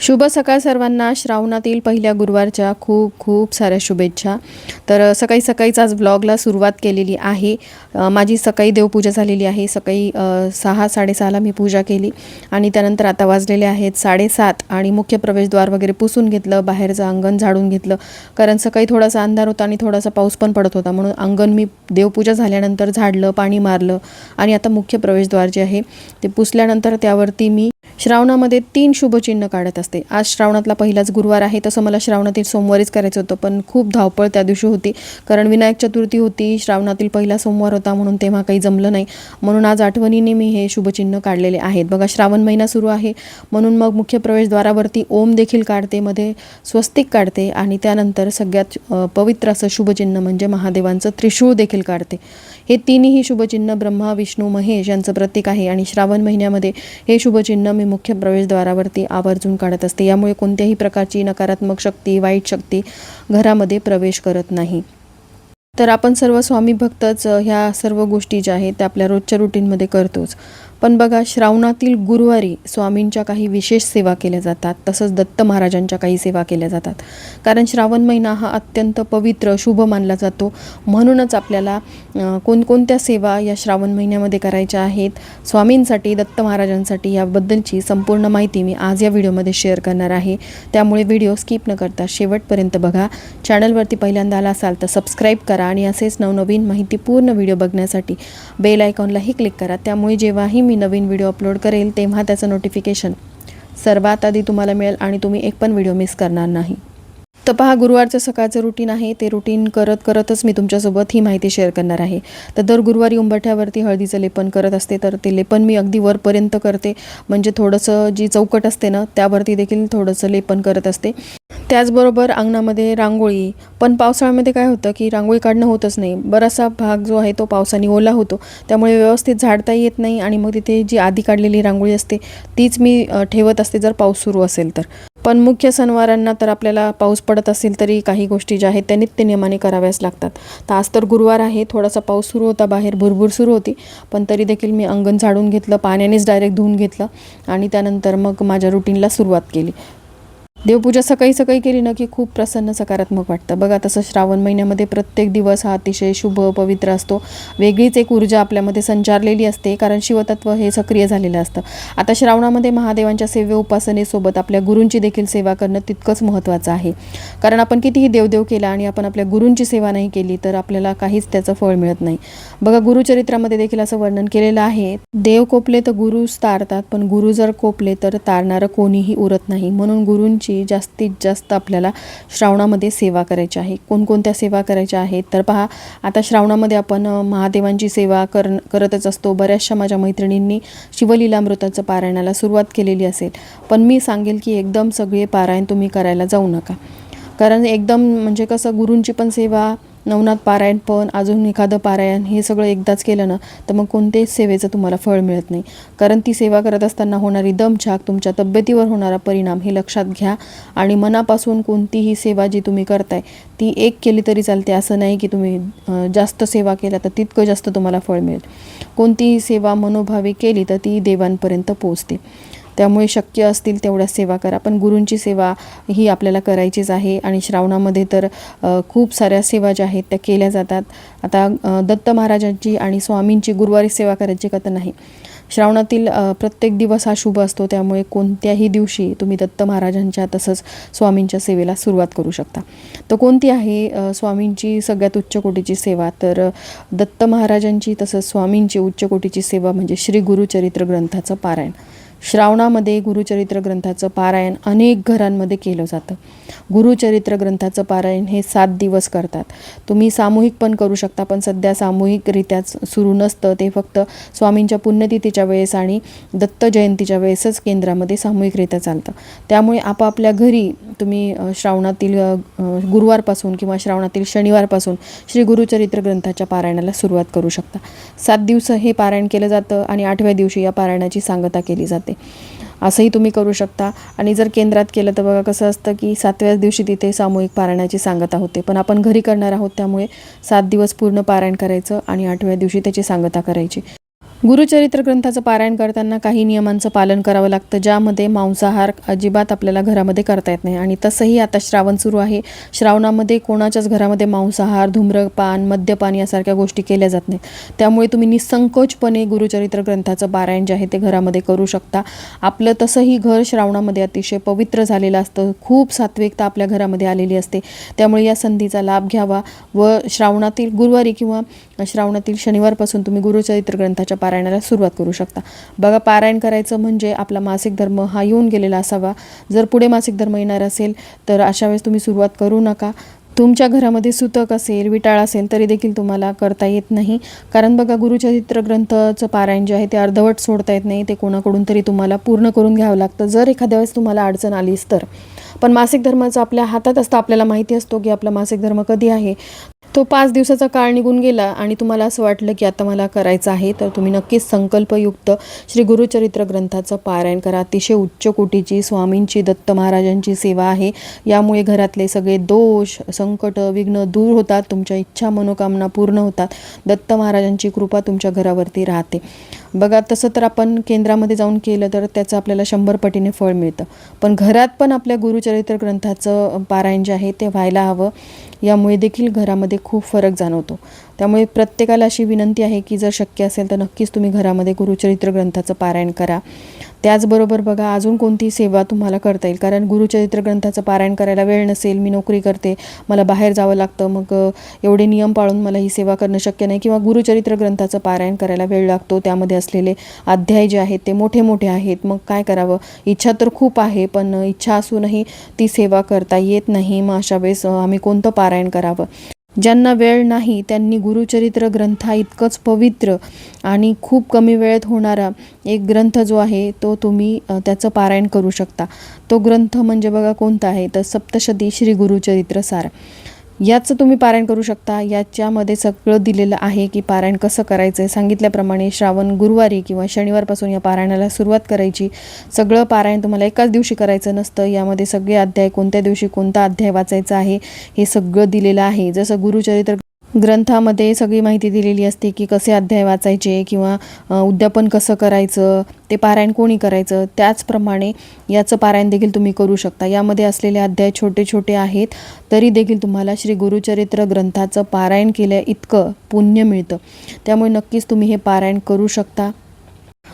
शुभ सकाळ सर्वांना. श्रावणातील पहिल्या गुरुवारच्या खूप खूप साऱ्या शुभेच्छा. तर सकाळी सकाळीच आज ब्लॉगला सुरुवात केलेली आहे. माझी सकाळी देवपूजा झालेली आहे. सकाळी सहा साडेसहाला मी पूजा केली आणि त्यानंतर आता वाजलेले आहेत साडेसात आणि मुख्य प्रवेशद्वार वगैरे पुसून घेतलं बाहेरचं अंगण झाडून घेतलं. कारण सकाळी थोडासा अंधार होता आणि थोडासा पाऊस पण पडत होता. म्हणून अंगण मी देवपूजा झाल्यानंतर झाडलं पाणी मारलं आणि आता मुख्य प्रवेशद्वार जे आहे ते पुसल्यानंतर त्यावरती मी श्रावणामध्ये तीन शुभचिन्ह काढत असते. आज श्रावणातला पहिलाच गुरुवार आहे तसं मला श्रावणातील सोमवारीच करायचं होतं पण खूप धावपळ त्या दिवशी होती. कारण विनायक चतुर्थी होती श्रावणातील पहिला सोमवार होता म्हणून तेव्हा काही जमलं नाही. म्हणून आज आठवणीने मी हे शुभचिन्ह काढलेले आहेत. बघा श्रावण महिना सुरू आहे. म्हणून मग मुख्य प्रवेशद्वारावरती ओम देखील काढते मध्ये स्वस्तिक काढते आणि त्यानंतर सगळ्यात पवित्र असं शुभचिन्ह म्हणजे महादेवांचं त्रिशूळ देखील काढते. हे तिन्ही शुभचिन्ह ब्रह्मा विष्णू महेश यांचं प्रतीक आहे आणि श्रावण महिन्यामध्ये हे शुभचिन्ह मी मुख्य प्रवेशद्वारावरती आवर्जून काढत असते. यामुळे कोणत्याही प्रकारची नकारात्मक शक्ती वाईट शक्ती घरामध्ये प्रवेश करत नाही. तर आपण सर्व स्वामी भक्तच ह्या सर्व गोष्टी ज्या आहेत त्या आपल्या रोजच्या रुटीनमध्ये करतोच. पण बघा श्रावणातील गुरुवारी स्वामींच्या काही विशेष सेवा केल्या जातात तसंच दत्त महाराजांच्या काही सेवा केल्या जातात. कारण श्रावण महिना हा अत्यंत पवित्र शुभ मानला जातो. म्हणूनच आपल्याला कोणकोणत्या सेवा या श्रावण महिन्यामध्ये करायच्या आहेत स्वामींसाठी दत्त महाराजांसाठी याबद्दलची संपूर्ण माहिती मी आज या व्हिडिओमध्ये शेअर करणार आहे. त्यामुळे व्हिडिओ स्किप न करता शेवटपर्यंत बघा. चॅनलवरती पहिल्यांदा आला असाल तर सबस्क्राईब करा आणि असेच नवनवीन माहितीपूर्ण व्हिडिओ बघण्यासाठी बेल आयकॉनलाही क्लिक करा. त्यामुळे जेव्हाही मी नवीन व्हिडिओ अपलोड करेल तेव्हा त्याचं नोटिफिकेशन सर्वात आधी तुम्हाला मिळेल आणि तुम्ही एक पण व्हिडिओ मिस करणार नाही. तर पहा गुरुवारचं सकाळचं रुटीन आहे ते रुटीन करत करतच मी तुमच्यासोबत ही माहिती शेअर करणार आहे. तर दर गुरुवारी उंबरठ्यावरती हळदीचं लेपन करत असते तर ते लेपन मी अगदी वरपर्यंत करते. म्हणजे थोडंसं जी चौकट असते ना त्यावरती देखील थोडंसं लेपन करत असते. त्याचबरोबर अंगणामध्ये रांगोळी. पण पावसाळ्यामध्ये काय होतं की रांगोळी काढणं होतच नाही. बराचसा भाग जो आहे तो पावसाने ओला होतो. त्यामुळे व्यवस्थित झाडता येत नाही आणि मग तिथे जी आधी काढलेली रांगोळी असते तीच मी ठेवत असते जर पाऊस सुरू असेल तर. पण मुख्य सणवारांना तर आपल्याला पाऊस पडत असेल तरी काही गोष्टी ज्या आहेत त्या नित्यनियमाने कराव्याच लागतात. तर आज तर गुरुवार आहे थोडासा पाऊस सुरू होता बाहेर भुरभुर सुरू होती पण तरी देखील मी अंगण झाडून घेतलं पाण्यानेच डायरेक्ट धुवून घेतलं आणि त्यानंतर मग माझ्या रुटीनला सुरुवात केली. देवपूजा सकाळी सकाळी केली ना की खूप प्रसन्न सकारात्मक वाटतं. बघा तसं श्रावण महिन्यामध्ये प्रत्येक दिवस हा अतिशय शुभ पवित्र असतो. वेगळीच एक ऊर्जा आपल्यामध्ये संचारलेली असते कारण शिवतत्व हे सक्रिय झालेलं असतं. आता श्रावणामध्ये महादेवांच्या सेवे उपासनेसोबत आपल्या गुरूंची देखील सेवा करणं तितकंच महत्त्वाचं आहे. कारण आपण कितीही देवदेव केला आणि आपण आपल्या गुरूंची सेवा नाही केली तर आपल्याला काहीच त्याचं फळ मिळत नाही. बघा गुरुचरित्रामध्ये देखील असं वर्णन केलेलं आहे देव कोपले तर गुरुच तारतात पण गुरु जर कोपले तर तारणारं कोणीही उरत नाही. म्हणून गुरूंची जास्तीत जास्त आपल्याला श्रावणामध्ये सेवा करायची आहे. कोणकोणत्या सेवा करायच्या आहेत? तर पहा आता श्रावणामध्ये आपण महादेवांची सेवा कर करतच असतो. बऱ्याचशा माझ्या मैत्रिणींनी शिवलीलामृताचं पारायणाला सुरुवात केलेली असेल. पण मी सांगेल की एकदम सगळे पारायण तुम्ही करायला जाऊ नका. कारण एकदम म्हणजे कसं गुरूंची पण सेवा नवनाथ पारायण पण अजून एखादं पारायण हे सगळं एकदाच केलं ना तर मग कोणतेच सेवेचं तुम्हाला फळ मिळत नाही. कारण ती सेवा करत असताना होणारी दमछाक तुमच्या तब्येतीवर होणारा परिणाम हे लक्षात घ्या आणि मनापासून कोणतीही सेवा जी तुम्ही करताय ती एक केली तरी चालते. असं नाही की तुम्ही जास्त सेवा केल्या तर तितकं जास्त तुम्हाला फळ मिळेल. कोणतीही सेवा मनोभावे केली तर ती देवांपर्यंत पोचते त्यामुळे शक्य असतील तेवढ्या सेवा करा. पण गुरूंची सेवा ही आपल्याला करायचीच आहे आणि श्रावणामध्ये तर खूप साऱ्या सेवा ज्या आहेत त्या केल्या जातात. आता दत्त महाराजांची आणि स्वामींची गुरुवारी सेवा करायची का तर नाही. श्रावणातील प्रत्येक दिवस हा शुभ असतो. त्यामुळे कोणत्याही दिवशी तुम्ही दत्त महाराजांच्या तसंच स्वामींच्या सेवेला सुरुवात करू शकता. तर कोणती आहे स्वामींची सगळ्यात उच्च कोटीची सेवा? तर दत्त महाराजांची तसंच स्वामींची उच्च कोटीची सेवा म्हणजे श्री गुरुचरित्र ग्रंथाचं पारायण. श्रावणामध्ये गुरुचरित्र ग्रंथाचं पारायण अनेक घरांमध्ये केलं जातं. गुरुचरित्र ग्रंथाचं पारायण हे सात दिवस करतात. तुम्ही सामूहिक पण करू शकता पण सध्या सामूहिकरित्याच सुरू नसतं. ते फक्त स्वामींच्या पुण्यतिथीच्या वेळेस आणि दत्त जयंतीच्या वेळेसच केंद्रामध्ये सामूहिकरित्या चालतं. त्यामुळे आपापल्या घरी तुम्ही श्रावणातील गुरुवारपासून किंवा श्रावणातील शनिवारपासून श्री गुरुचरित्र ग्रंथाच्या पारायणाला सुरुवात करू शकता. सात दिवस हे पारायण केलं जातं आणि आठव्या दिवशी या पारायणाची सांगता केली जाते. असंही तुम्ही करू शकता. आणि जर केंद्रात केलं तर बघा कसं असतं की सातव्याच दिवशी तिथे सामूहिक पारायणाची सांगता होते पण आपण घरी करणार आहोत त्यामुळे सात दिवस पूर्ण पारायण करायचं आणि आठव्या दिवशी त्याची सांगता करायची. गुरुचरित्र ग्रंथाचं पारायण करताना काही नियमांचं पालन करावं लागतं ज्यामध्ये मांसाहार अजिबात आपल्याला घरामध्ये करता येत नाही. आणि तसंही आता श्रावण सुरू आहे. श्रावणामध्ये कोणाच्याच घरामध्ये मांसाहार धूम्रपान मद्यपान यासारख्या गोष्टी केल्या जात नाहीत. त्यामुळे तुम्ही निसंकोचपणे गुरुचरित्र ग्रंथाचं पारायण जे आहे ते घरामध्ये करू शकता. आपलं तसंही घर श्रावणामध्ये अतिशय पवित्र झालेलं असतं. खूप सात्विकता आपल्या घरामध्ये आलेली असते. त्यामुळे या संधीचा लाभ घ्यावा व श्रावणातील गुरुवारी किंवा श्रावणातील शनिवारपासून तुम्ही गुरुचरित्र ग्रंथाच्या पारायणाला सुरुवात करू शकता. बघा पारायण करायचं म्हणजे आपला मासिक धर्म हा येऊन गेलेला असावा. जर पुढे मासिक धर्म येणार असेल तर अशा वेळेस तुम्ही सुरुवात करू नका. तुमच्या घरामध्ये सुतक असेल विटाळ असेल तरी देखील तुम्हाला करता येत नाही. कारण बघा गुरुचरित्र ग्रंथाचं पारायण जे आहे ते अर्धवट सोडता येत नाही. ते कोणाकडून तरी तुम्हाला पूर्ण करून घ्यावं लागतं. जर एखाद्या वेळेस तुम्हाला अडचण आलीच तर. पण मासिक धर्माचं आपल्या हातात असतं. आपल्याला माहिती असतो की आपला मासिक धर्म कधी आहे. तो पाच दिवसाचा काळ निघून गेला आणि तुम्हाला असं वाटलं की आता मला करायचं आहे तर तुम्ही नक्कीच संकल्पयुक्त श्री गुरुचरित्र ग्रंथाचं पारायण करा. अतिशय उच्च कोटीची स्वामींची दत्त महाराजांची सेवा आहे. यामुळे घरातले सगळे दोष संकट विघ्न दूर होतात तुमच्या इच्छा मनोकामना पूर्ण होतात. दत्त महाराजांची कृपा तुमच्या घरावरती राहते. बघा तसं तर आपण केंद्रामध्ये जाऊन केलं तर त्याचं आपल्याला शंभर पटीने फळ मिळतं. पण घरात पण आपल्या गुरुचरित्र ग्रंथाचं पारायण जे आहे ते व्हायला हवं. यामुळे देखील घरामध्ये खूप फरक जाणवतो. त्यामुळे प्रत्येकाला अशी विनंती आहे की जर शक्य असेल तर नक्कीच तुम्ही घरामध्ये गुरुचरित्र ग्रंथाचं पारायण करा. त्याचबरोबर बघा अजून कोणती सेवा तुम्हाला करता येईल? कारण गुरुचरित्र ग्रंथाचं पारायण करायला वेळ नसेल मी नोकरी करते मला बाहेर जावं लागतं मग एवढे नियम पाळून मला ही सेवा करणं शक्य नाही. किंवा गुरुचरित्र ग्रंथाचं पारायण करायला वेळ लागतो त्यामध्ये असलेले अध्याय जे आहेत ते मोठे मोठे आहेत. मग काय करावं? इच्छा तर खूप आहे पण इच्छा असूनही ती सेवा करता येत नाही. मग अशा वेळेस आम्ही कोणतं पारायण करावं? ज्यांना वेळ नाही त्यांनी गुरुचरित्र ग्रंथ हा इतकंच पवित्र आणि खूप कमी वेळेत होणारा एक ग्रंथ जो आहे तो तुम्ही त्याचं पारायण करू शकता. तो ग्रंथ म्हणजे बघा कोणता आहे? तर सप्तशती श्री गुरुचरित्र सार. याचं तुम्ही पारायण करू शकता. याच्यामध्ये सगळं दिलेलं आहे की पारायण कसं करायचं आहे सांगितल्याप्रमाणे श्रावण गुरुवारी किंवा शनिवारपासून या पारायणाला सुरुवात करायची. सगळं पारायण तुम्हाला एकाच दिवशी करायचं नसतं. यामध्ये सगळे अध्याय कोणत्या दिवशी कोणता अध्याय वाचायचा आहे हे सगळं दिलेलं आहे. जसं गुरुचरित्र ग्रंथामध्ये सगळी माहिती दिलेली असते की कसे अध्याय वाचायचे किंवा उद्यापन कसं करायचं ते पारायण कोणी करायचं त्याचप्रमाणे याचं पारायण देखील तुम्ही करू शकता. यामध्ये असलेले अध्याय छोटे छोटे आहेत तरी देखील तुम्हाला श्री गुरुचरित्र ग्रंथाचं पारायण केल्या इतकं पुण्य मिळतं. त्यामुळे नक्कीच तुम्ही हे पारायण करू शकता.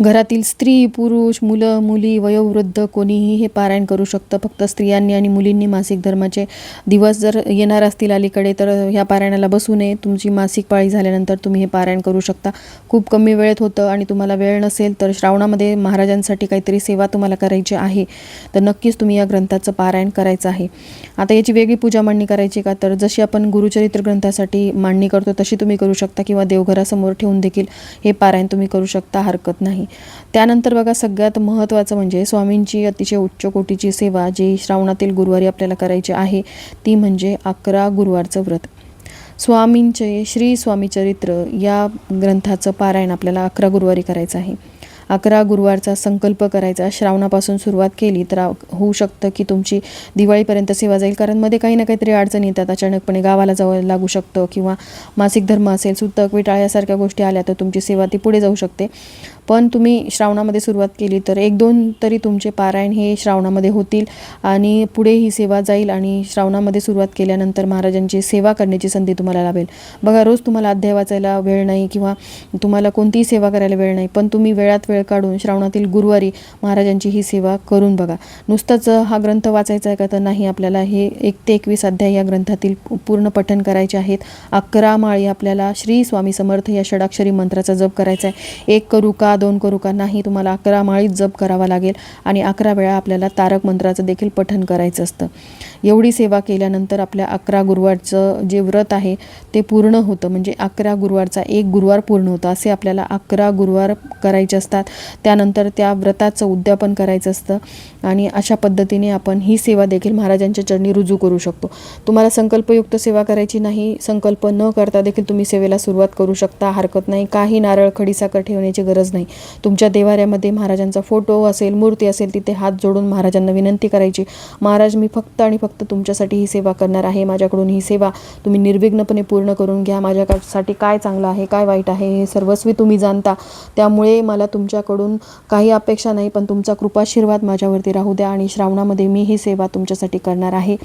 घरातील स्त्री पुरुष मुलं मुली वयोवृद्ध कोणीही हे पारायण करू शकतं. फक्त स्त्रियांनी आणि मुलींनी मासिक धर्माचे दिवस जर येणार असतील अलीकडे तर ह्या पारायणाला बसू नये. तुमची मासिक पाळी झाल्यानंतर तुम्ही हे पारायण करू शकता. खूप कमी वेळेत होतं आणि तुम्हाला वेळ नसेल तर श्रावणामध्ये महाराजांसाठी काहीतरी सेवा तुम्हाला करायची आहे. तर नक्कीच तुम्ही या ग्रंथाचं पारायण करायचं आहे. आता याची वेगळी पूजा मांडणी करायची का? तर जशी आपण गुरुचरित्र ग्रंथासाठी मांडणी करतो तशी तुम्ही करू शकता किंवा देवघरासमोर ठेवून देखील हे पारायण तुम्ही करू शकता. हरकत नाही. त्यानंतर बघा सगळ्यात महत्त्वाचं म्हणजे स्वामींची अतिशय उच्च कोटीची सेवा जी श्रावणातील गुरुवारी आपल्याला करायची आहे ती म्हणजे अकरा गुरुवारचं व्रत. स्वामींचे श्री स्वामी चरित्र या ग्रंथाचं पारायण आपल्याला अकरा गुरुवारी करायचं आहे. अकरा गुरुवारचा संकल्प करायचा. श्रावणापासून सुरुवात केली तर होऊ शकतं की तुमची दिवाळीपर्यंत सेवा जाईल कारण मध्ये काही ना काहीतरी अडचणी येतात. अचानकपणे गावाला जावं लागू शकतं किंवा मासिक धर्म असेल सुतक विटाळ यासारख्या गोष्टी आल्या तर तुमची सेवा ती पुढे जाऊ शकते. पण तुम्ही श्रावणामध्ये सुरुवात केली तर एक दोन तरी तुमचे पारायण हे श्रावणामध्ये होतील आणि पुढे ही सेवा जाईल आणि श्रावणामध्ये सुरुवात केल्यानंतर महाराजांची सेवा करण्याची संधी तुम्हाला लाभेल. बघा रोज तुम्हाला अध्याय वाचायला वेळ नाही किंवा तुम्हाला कोणतीही सेवा करायला वेळ नाही पण तुम्ही वेळात वेळ काढून श्रावणातील गुरुवारी महाराजांची ही सेवा करून बघा. नुसतंच हा ग्रंथ वाचायचा आहे का तर नाही आपल्याला हे एक ते एकवीस अध्याय या ग्रंथातील पूर्ण पठन करायचे आहेत. अकरा माळी आपल्याला श्री स्वामी समर्थ या षडाक्षरी मंत्राचा जप करायचा आहे. एक करू का दोन करू का नाही? तुम्हाला अकरा माळीत जप करावा लागेल आणि अकरा वेळा आपल्याला तारक मंत्राचं देखील पठण करायचं असतं. एवढी सेवा केल्यानंतर आपल्या अकरा गुरुवारचं जे व्रत आहे ते पूर्ण होतं. म्हणजे अकरा गुरुवारचा एक गुरुवार पूर्ण होतं. असे आपल्याला अकरा गुरुवार करायचे असतात. त्यानंतर त्या व्रताचं उद्यापन करायचं असतं. आणि अशा पद्धतीने आपण ही सेवा देखील महाराजांच्या चरणी रुजू करू शकतो. तुम्हाला संकल्पयुक्त सेवा करायची नाही संकल्प न करता देखील तुम्ही सेवेला सुरुवात करू शकता. हरकत नाही. काही नारळ खडीसाखर ठेवण्याची गरज नाही. तुमच्या देवाऱ्यामध्ये महाराजांचा फोटो असेल मूर्ती असेल तिथे हात जोडून महाराजांना विनंती करायची. महाराज मी फक्त आणि फक्त तुमच्यासाठी ही सेवा करणार आहे. माझ्याकडून ही सेवा तुम्ही निर्विघ्नपणे पूर्ण करून घ्या. माझ्यासाठी काय चांगलं आहे काय वाईट आहे हे सर्वस्वी तुम्ही जाणता. त्यामुळे मला तुमच्याकडून काही अपेक्षा नाही पण तुमचा कृपाशीर्वाद माझ्यावरती राहू द्या आणि श्रावणामध्ये मी ही सेवा तुमच्यासाठी करणार आहे.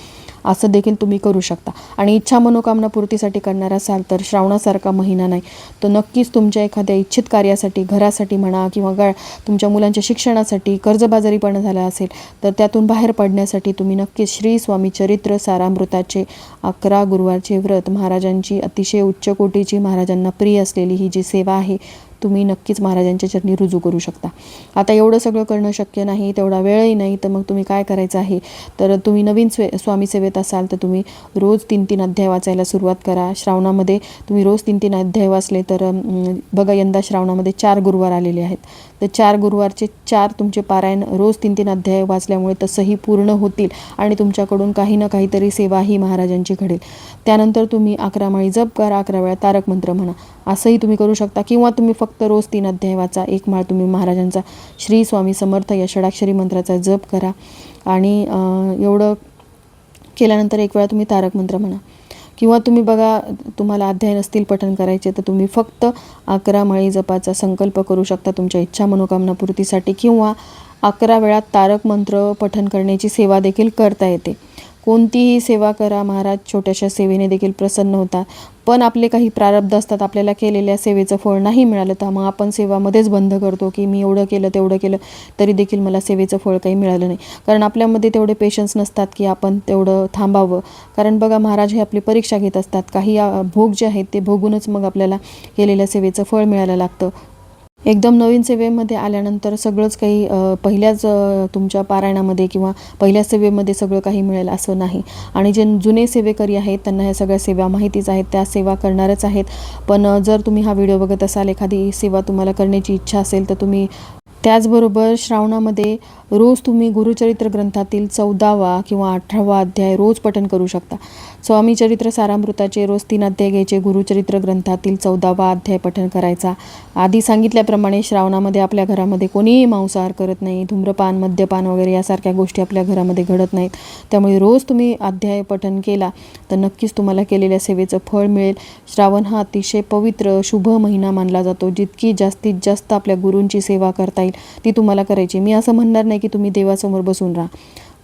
असं देखील तुम्ही करू शकता. आणि इच्छा मनोकामना पूर्तीसाठी करणार असाल तर श्रावणासारखा महिना नाही. तर नक्कीच तुमच्या एखाद्या इच्छित कार्यासाठी घरासाठी म्हणा किंवा गा तुमच्या मुलांच्या शिक्षणासाठी कर्जबाजारीपणा झाला असेल तर त्यातून बाहेर पडण्यासाठी तुम्ही नक्कीच श्री स्वामी चरित्र सारामृताचे अकरा गुरुवारचे व्रत. महाराजांची अतिशय उच्च कोटीची महाराजांना प्रिय असलेली ही जी सेवा आहे तुम्ही नक्कीच महाराजांच्या चरणी रुजू करू शकता. आता एवढं सगळं करणं शक्य नाही तेवढा वेळही नाही तर मग तुम्ही काय करायचं आहे? तर तुम्ही नवीन स्वे स्वामी सेवेत असाल तर तुम्ही रोज तीन तीन अध्याय वाचायला सुरुवात करा. श्रावणामध्ये तुम्ही रोज तीन तीन अध्याय वाचले तर बघा यंदा श्रावणामध्ये चार गुरुवार आलेले आहेत. तर चार गुरुवारचे चार तुमचे पारायण रोज तीन तीन अध्याय वाचल्यामुळे तसंही पूर्ण होतील आणि तुमच्याकडून काही ना काहीतरी सेवा ही महाराजांची घडेल. त्यानंतर तुम्ही अकरा माळी जप करा अकरा वेळा तारक मंत्र म्हणा. असंही तुम्ही करू शकता किंवा तुम्ही फक्त फक्त रोज तीन अध्याय वाचा एक माळ तुम्ही महाराजांचा श्री स्वामी समर्थ या षडाक्षरी मंत्राचा जप करा. आणि एवढं केल्यानंतर एक वेळा तुम्ही तारक मंत्र म्हणा. किंवा तुम्ही बघा तुम्हाला अध्याय नसतील पठण करायचे तर तुम्ही फक्त अकरा मळी जपाचा संकल्प करू शकता तुमच्या इच्छा मनोकामना पूर्तीसाठी. किंवा अकरा वेळा तारक मंत्र पठण करण्याची सेवा देखील करता येते. कोणतीही सेवा करा महाराज. छोट्याशा सेवेने देखील प्रसन्न होतात पण आपले काही प्रारब्ध असतात आपल्याला केलेल्या सेवेचं फळ नाही मिळालं तर मग आपण सेवामध्येच बंद करतो की मी एवढं केलं तेवढं केलं तरी देखील मला सेवेचं फळ काही मिळालं नाही. कारण आपल्यामध्ये तेवढे पेशन्स नसतात की आपण तेवढं थांबावं. कारण बघा महाराज हे आपली परीक्षा घेत असतात. काही भोग जे आहेत ते भोगूनच मग आपल्याला केलेल्या सेवेचं फळ मिळायला लागतं. एकदम नवीन सेवेमध्ये आल्यानंतर सगळंच काही पहिल्याच तुमच्या पारायणामध्ये किंवा पहिल्या सेवेमध्ये सगळं काही मिळेल असं नाही. आणि जे जुने सेवेकरी आहेत त्यांना ह्या सगळ्या सेवा माहितीच आहेत त्या सेवा करणारच आहेत. पण जर तुम्ही हा व्हिडिओ बघत असाल एखादी सेवा तुम्हाला करण्याची इच्छा असेल तर तुम्ही त्याचबरोबर श्रावणामध्ये रोज तुम्ही गुरुचरित्र ग्रंथातील चौदावा किंवा अठरावा अध्याय रोज पठण करू शकता. स्वामी चरित्र सारामृताचे रोज तीन अध्याय घ्यायचे गुरुचरित्र ग्रंथातील चौदावा अध्याय पठण करायचा. आधी सांगितल्याप्रमाणे श्रावणामध्ये आपल्या घरामध्ये कोणीही मांसाहार करत नाही धूम्रपान मद्यपान वगैरे यासारख्या गोष्टी आपल्या घरामध्ये घडत नाहीत. त्यामुळे रोज तुम्ही अध्याय पठण केला तर नक्कीच तुम्हाला केलेल्या सेवेचं फळ मिळेल. श्रावण हा अतिशय पवित्र शुभ महिना मानला जातो. जितकी जास्तीत जास्त आपल्या गुरूंची सेवा करता राहील ती तुम्हाला करायची. मी असं म्हणणार नाही की तुम्ही देवासमोर बसून राहा.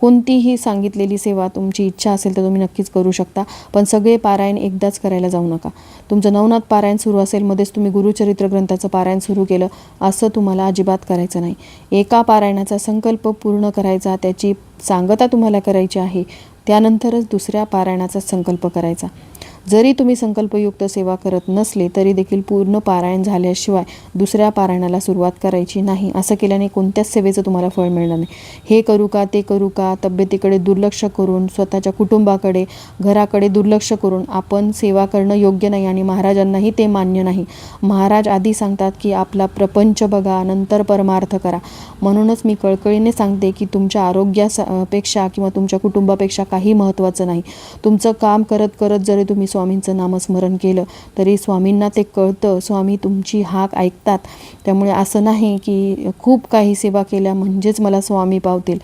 कोणतीही सांगितलेली सेवा तुमची इच्छा असेल तर तुम्ही नक्कीच करू शकता पण सगळे पारायण एकदाच करायला जाऊ नका. तुमचं नवनाथ पारायण सुरू असेल मध्येच तुम्ही गुरुचरित्र ग्रंथाचं पारायण सुरू केलं असं तुम्हाला अजिबात करायचं नाही. एका पारायणाचा संकल्प पूर्ण करायचा त्याची सांगता तुम्हाला करायची आहे त्यानंतरच दुसऱ्या पारायणाचा संकल्प करायचा. जरी तुम्ही संकल्पयुक्त सेवा करत नसले तरी देखील पूर्ण पारायण झाल्याशिवाय दुसऱ्या पारायणाला सुरुवात करायची नाही असं केल्याने कोणत्याच सेवेचं तुम्हाला फळ मिळणार नाही. हे करू का ते करू का तब्येतीकडे दुर्लक्ष करून स्वतःच्या कुटुंबाकडे घराकडे दुर्लक्ष करून आपण सेवा करणं योग्य नाही आणि महाराजांनाही ते मान्य नाही. महाराज आधी सांगतात की आपला प्रपंच बघा नंतर परमार्थ करा. म्हणूनच मी कळकळीने सांगते की तुमच्या आरोग्यापेक्षा किंवा तुमच्या कुटुंबापेक्षा काही महत्त्वाचं नाही. तुमचं काम करत करत जरी तुम्ही स्वामींचं नामस्मरण केलं. तरी स्वामींना ते कळतं. स्वामी तुमची हाक ऐकतात. त्यामुळे असं नाही की खूप काही सेवा केल्या म्हणजेच मला स्वामी पावतील.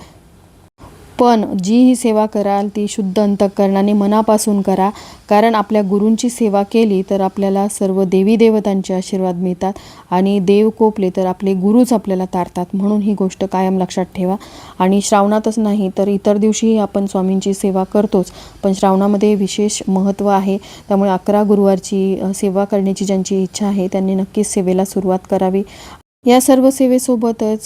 पण जी ही सेवा कराल ती शुद्ध अंतकरणाने मनापासून करा. कारण आपल्या गुरूंची सेवा केली तर आपल्याला सर्व देवी देवतांचे आशीर्वाद मिळतात आणि देव कोपले तर आपले गुरुच आपल्याला तारतात. म्हणून ही गोष्ट कायम लक्षात ठेवा. आणि श्रावणातच नाही तर इतर दिवशीही आपण स्वामींची सेवा करतोच. पण श्रावणामध्ये विशेष महत्त्व आहे. त्यामुळे अकरा गुरुवारची सेवा करण्याची ज्यांची इच्छा आहे त्यांनी नक्कीच सेवेला सुरुवात करावी. या सर्व सेवेसोबतच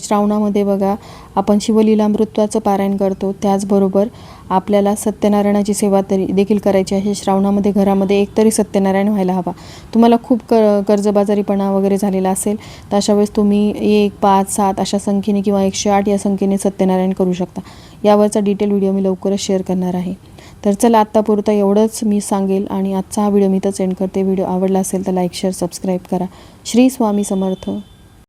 श्रावणामध्ये बघा आपण शिवलीलामृत्वाचं पारायण करतो. त्याचबरोबर आपल्याला सत्यनारायणाची सेवा तरी देखील करायची आहे. श्रावणामध्ये घरामध्ये एकतरी सत्यनारायण व्हायला हवा. तुम्हाला खूप क कर्जबाजारीपणा वगैरे झालेला असेल तर अशा वेळेस तुम्ही एक पाच सात अशा संख्येने किंवा एकशे आठ या संख्येने सत्यनारायण करू शकता. यावरचा डिटेल व्हिडिओ मी लवकरच शेअर करणार आहे. तर चला आत्तापुरतं एवढंच मी सांगेल आणि आजचा हा व्हिडिओ मी तर सेंड करते. व्हिडिओ आवडला असेल तर लाईक शेअर सबस्क्राईब करा. श्री स्वामी समर्थ.